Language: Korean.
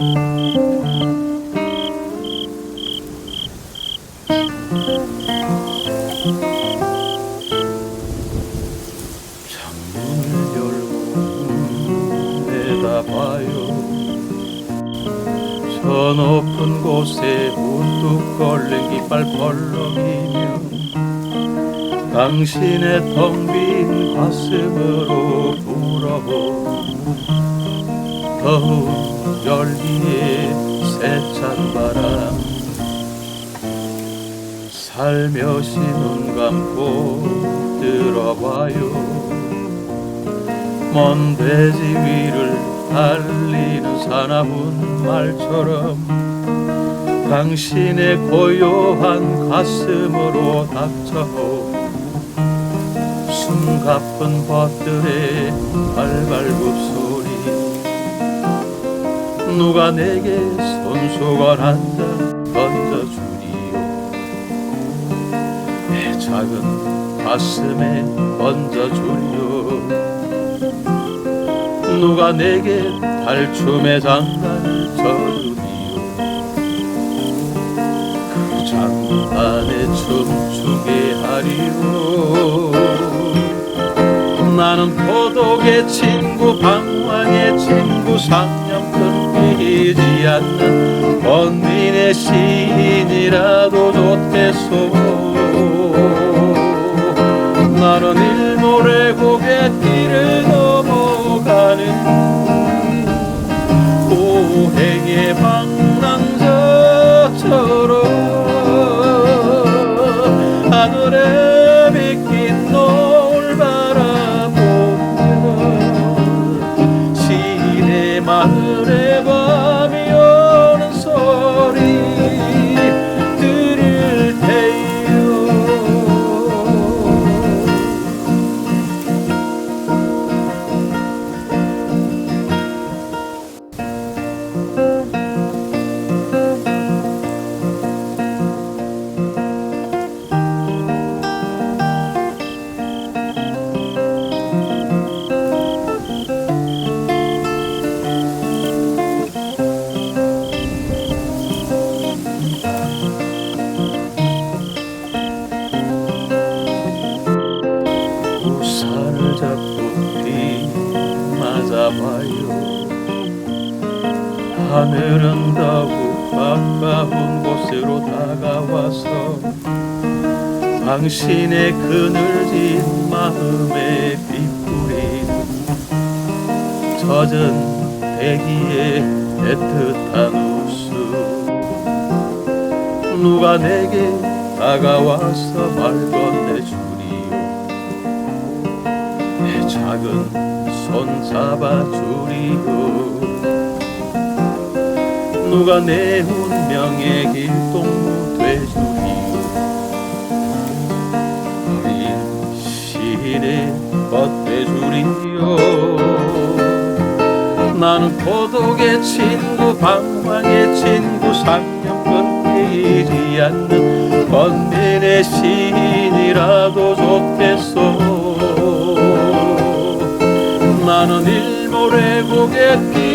저 높은 곳에 우뚝 걸린 깃발 벌렁이며 당신의 텅 빈 가슴으로 불어본 더욱 찬 바람. 살며시 눈 감고 들어봐요. 먼 대지 위를 달리는 사나운 말처럼 당신의 고요한 가슴으로 닥쳐오 숨가쁜 벗들의 발발굽 소리 누가 내게 잔 던져주리요 내 작은 가슴에 얹어주리요 누가 내게 달춤의 장단을 쳐주리요 그 장단에 춤추게 하리요 나는 고독의 친구 방황의 친구 상념 끊기지 않는 번민의 시인이라도 좋겠소. 나는 일몰의 고갯길을 우산을 잡고 비 맞아봐요 하늘은 더욱 가까운 곳으로 다가와서 당신의 그늘진 마음의 빗불이 젖은 대기에 애틋한 웃음. 누가 내게 다가와서 말 건네주리요 내 작은 손 잡아주리요 누가 내 운명의 길동무 되주리요 어린 시인의 겉되주리요? 나는 고독의 친구 방황의 친구 상념 끊기지 않는 번민의 시인이라도 좋겠소. 나는 일몰의 고갯길